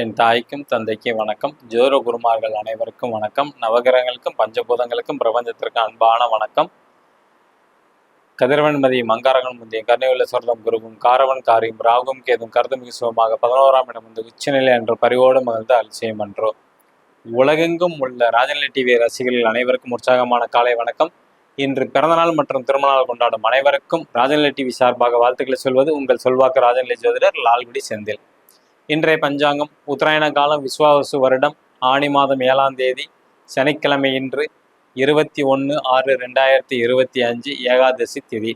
என் தாய்க்கும் தந்தைக்கும் வணக்கம். ஜோர குருமார்கள் அனைவருக்கும் வணக்கம். நவகிரகங்களுக்கும் பஞ்சபூதங்களுக்கும் பிரபஞ்சத்திற்கும் அன்பான வணக்கம். கதிரவன்மதி மங்காரகன் முந்தைய கருணையுள்ள சொர்தம் குருவும் காரவன் காரியும் ராகும் கேதும் கருதுமிகு சுகமாக பதினோராம் இடம் வந்து உச்சநிலை என்ற பரிவோடு மகிழ்ந்து அலட்சியம் என்றோ உலகெங்கும் உள்ள ராஜநிலை டிவி ரசிகர்கள் அனைவருக்கும் உற்சாகமான காலை வணக்கம். இன்று பிறந்தநாள் மற்றும் திருமணநாள் கொண்டாடும் அனைவருக்கும் ராஜநிலை டிவி சார்பாக வாழ்த்துக்களை சொல்வது உங்கள் சொல்வாக்கு ராஜநிலை ஜோதிடர் லால்குடி செந்தில். இன்றைய பஞ்சாங்கம் உத்தராயண காலம் விஸ்வாவசு வருடம் ஆணி மாதம் ஏழாம் தேதி சனிக்கிழமை இன்று இருபத்தி ஒன்று ஆறு ரெண்டாயிரத்தி இருபத்தி அஞ்சு ஏகாதசி திதி.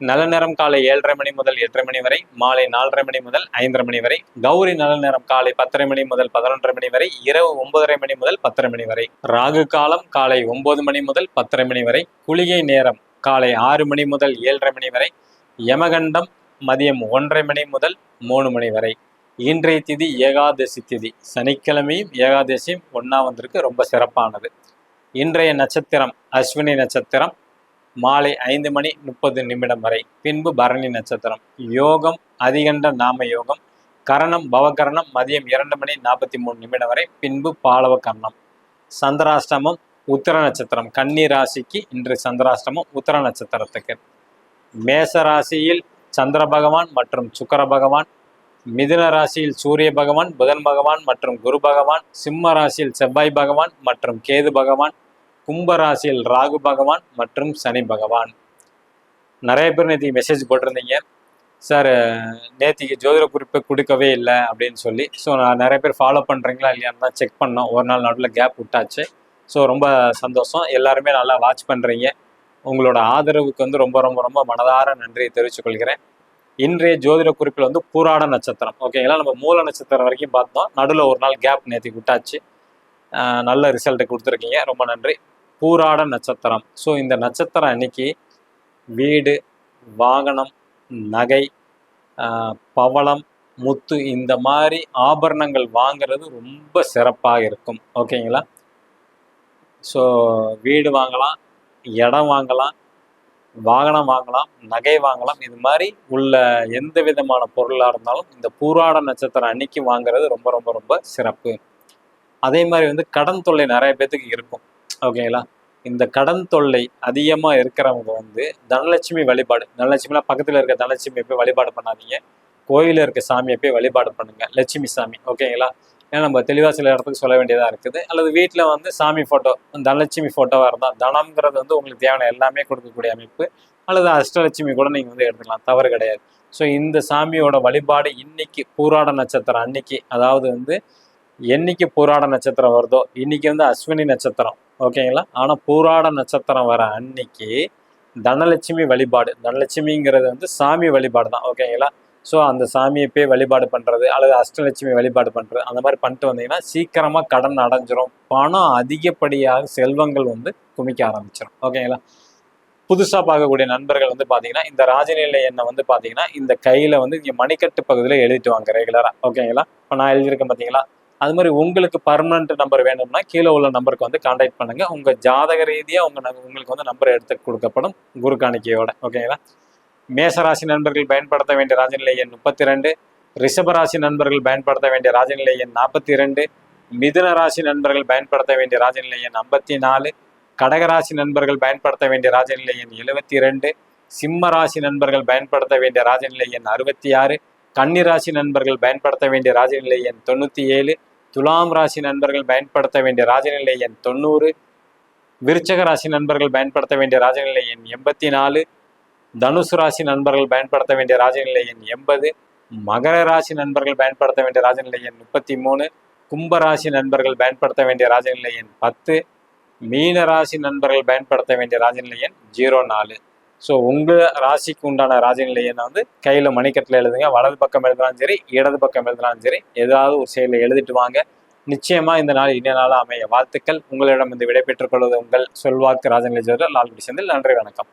நல்ல நேரம் காலை ஏழரை மணி முதல் எட்டரை மணி வரை மாலை நாலரை மணி முதல் ஐந்தரை மணி வரை கௌரி நல்ல நேரம் காலை பத்தரை மணி முதல் பதினொன்றரை மணி வரை இரவு ஒன்பதரை மணி முதல் பத்தரை மணி வரை ராகு காலம் காலை ஒன்பது மணி முதல் பத்தரை மணி வரை குளிகை நேரம் காலை ஆறு மணி முதல் ஏழரை மணி வரை யமகண்டம் மதியம் ஒன்றரை மணி முதல் மூணு மணி வரை. இன்றைய திதி ஏகாதசி திதி. சனிக்கிழமையும் ஏகாதசியும் ஒன்றா வந்திருக்கு ரொம்ப சிறப்பானது. இன்றைய நட்சத்திரம் அஸ்வினி நட்சத்திரம். மாலை ஐந்து மணி முப்பது நிமிடம் வரை. பின்பு பரணி நட்சத்திரம். யோகம் அதிகண்ட நாம யோகம். கரணம் பவகரணம் மதியம் இரண்டு மணி நாற்பத்தி மூணு நிமிடம் வரை. பின்பு பாலவ கர்ணம் சந்திராஷ்டமம் உத்தர நட்சத்திரம். கன்னி ராசிக்கு இன்று சந்திராஷ்டமம் உத்தர நட்சத்திரத்துக்கு. மேச ராசியில் சந்திர பகவான் மற்றும் சுக்கர பகவான் மிதுன ராசியில் சூரிய பகவான் புதன் பகவான் மற்றும் குரு பகவான் சிம்ம ராசியில் செவ்வாய் பகவான் மற்றும் கேது பகவான் கும்ப ராசியில் ராகு பகவான் மற்றும் சனி பகவான். நிறைய பேர் நேற்று மெசேஜ் போட்டிருந்தீங்க. சார் நேத்திக்கு ஜோதிட குறிப்பை கொடுக்கவே இல்லை அப்படின்னு சொல்லி. ஸோ நான் நிறைய பேர் ஃபாலோ பண்ணுறீங்களா இல்லையான்னு தான் செக் பண்ணோம். ஒரு நாள் நடுவில் கேப் விட்டாச்சு. ஸோ ரொம்ப சந்தோஷம். எல்லாருமே நல்லா வாட்ச் பண்ணுறீங்க உங்களோட ஆதரவுக்கு வந்து ரொம்ப ரொம்ப ரொம்ப மனதார நன்றியை தெரிவித்துக்கொள்கிறேன் இன்றைய ஜோதிட குறிப்பில் வந்து பூராட நட்சத்திரம். ஓகேங்களா நம்ம மூல நட்சத்திரம் வரைக்கும் பார்த்தோம். நடுவில் ஒரு நாள் கேப் நேற்று விட்டாச்சு. நல்ல ரிசல்ட்டை கொடுத்துருக்கீங்க. ரொம்ப நன்றி. பூராட நட்சத்திரம். ஸோ இந்த நட்சத்திரம் அன்னைக்கு வீடு வாகனம் நகை பவளம் முத்து இந்த மாதிரி ஆபரணங்கள் வாங்குறது ரொம்ப சிறப்பாக இருக்கும். ஓகேங்களா ஸோ வீடு வாங்கலாம் இடம் வாங்கலாம் வாகனம் வாங்கலாம் நகை வாங்கலாம். இது மாதிரி உள்ள எந்த விதமான பொருளாக இருந்தாலும் இந்த பூராட நட்சத்திரம் அன்னைக்கு வாங்குறது ரொம்ப ரொம்ப ரொம்ப சிறப்பு. அதே மாதிரி வந்து கடன் தொல்லை நிறைய பேத்துக்கு இருக்கும். ஓகேங்களா இந்த கடன் தொல்லை அதிகமாக இருக்கிறவங்க வந்து தனலட்சுமி வழிபாடு தனலட்சுமிலாம் பக்கத்தில் இருக்க தனலட்சுமி போய் வழிபாடு பண்ணாதீங்க. கோயிலில் இருக்க சாமியை போய் வழிபாடு பண்ணுங்க. லட்சுமி சாமி ஓகேங்களா ஏன்னா நம்ம தெளிவாக சில இடத்துக்கு சொல்ல வேண்டியதாக இருக்குது. அல்லது வீட்டில் வந்து சாமி ஃபோட்டோ தனலட்சுமி ஃபோட்டோவாக இருந்தால் தனம்ங்கிறது வந்து உங்களுக்கு தேவையான எல்லாமே கொடுக்கக்கூடிய அமைப்பு. அல்லது அஷ்டலட்சுமி கூட நீங்கள் வந்து எடுத்துக்கலாம் தவறு கிடையாது. ஸோ இந்த சாமியோட வழிபாடு இன்னைக்கு பூராட நட்சத்திரம் அன்னைக்கு அதாவது வந்து என்னைக்கு பூராட நட்சத்திரம் வருதோ இன்னைக்கு வந்து அஸ்வினி நட்சத்திரம் ஓகேங்களா ஆனால் பூராட நட்சத்திரம் வர அன்னைக்கு தனலட்சுமி வழிபாடு தனலட்சுமிங்கிறது வந்து சாமி வழிபாடு தான் ஓகேங்களா ஸோ அந்த சாமியை போய் வழிபாடு பண்ணுறது அல்லது அஷ்டலட்சுமி வழிபாடு பண்ணுறது அந்த மாதிரி பண்ணிட்டு வந்தீங்கன்னா சீக்கிரமாக கடன் அடைஞ்சிரும். பணம் அதிகப்படியாக செல்வங்கள் வந்து குமிக்க ஆரம்பிச்சிடும் ஓகேங்களா புதுசாக பார்க்கக்கூடிய நண்பர்கள் வந்து பார்த்தீங்கன்னா இந்த ராஜநிலை எண்ணெய் வந்து பார்த்தீங்கன்னா இந்த கையில் வந்து இங்கே மணிக்கட்டு பகுதியில் எழுதிட்டு வாங்க ரெகுலராக ஓகேங்களா இப்போ நான் எழுதியிருக்கேன் பார்த்தீங்களா அது மாதிரி உங்களுக்கு பர்மனண்ட் நம்பர் வேணும்னா கீழே உள்ள நம்பருக்கு வந்து கான்டாக்ட் பண்ணுங்க. உங்கள் ஜாதக ரீதியாக உங்க உங்களுக்கு வந்து நம்பர் எடுத்து கொடுக்கப்படும் குரு காணிக்கையோட. ஓகேங்களா மேசராசி நண்பர்கள் பயன்படுத்த வேண்டிய ராஜநிலை எண் முப்பத்தி ரெண்டு ரிஷபராசி நண்பர்கள் பயன்படுத்த வேண்டிய ராஜநிலை எண் நாற்பத்தி ரெண்டு மிதுன ராசி நண்பர்கள் பயன்படுத்த வேண்டிய ராஜநிலை எண் ஐம்பத்தி நாலு கடகராசி நண்பர்கள் பயன்படுத்த வேண்டிய ராஜநிலை எண் எழுபத்தி ரெண்டு சிம்ம ராசி நண்பர்கள் பயன்படுத்த வேண்டிய ராஜநிலை எண் அறுபத்தி ஆறு கன்னிராசி நண்பர்கள் பயன்படுத்த வேண்டிய ராஜநிலை எண் தொண்ணூற்றி ஏழு துலாம் ராசி நண்பர்கள் பயன்படுத்த வேண்டிய ராஜநிலை எண் தொண்ணூறு விருச்சக ராசி நண்பர்கள் பயன்படுத்த வேண்டிய ராஜநிலை எண் எண்பத்தி நாலு தனுசு ராசி நண்பர்கள் பயன்படுத்த வேண்டிய ராஜநிலை எண் எண்பது மகர ராசி நண்பர்கள் பயன்படுத்த வேண்டிய ராஜநிலை எண் முப்பத்தி மூணு கும்ப ராசி நண்பர்கள் பயன்படுத்த வேண்டிய ராஜநிலை எண் பத்து மீன ராசி நண்பர்கள் பயன்படுத்த வேண்டிய ராஜநிலை எண் ஜீரோ நாலு. ஸோ உங்கள் ராசிக்கு உண்டான ராஜநிலை எண்ணை வந்து கையில் மணிக்கட்டில் எழுதுங்க. வலது பக்கம் எழுதினாலும் சரி இடது பக்கம் எழுதினாலும் சரி ஏதாவது ஒரு செயலில் எழுதிட்டு வாங்க. நிச்சயமா இந்த நாள் இனிய நாளாக அமைய. வாழ்த்துக்கள். உங்களிடம் இந்த விடைபெற்றுக் கொள்வது உங்கள் சொல்வாக்கு ராஜநிலை ஜோதர் லால்குடி செந்தில். நன்றி வணக்கம்.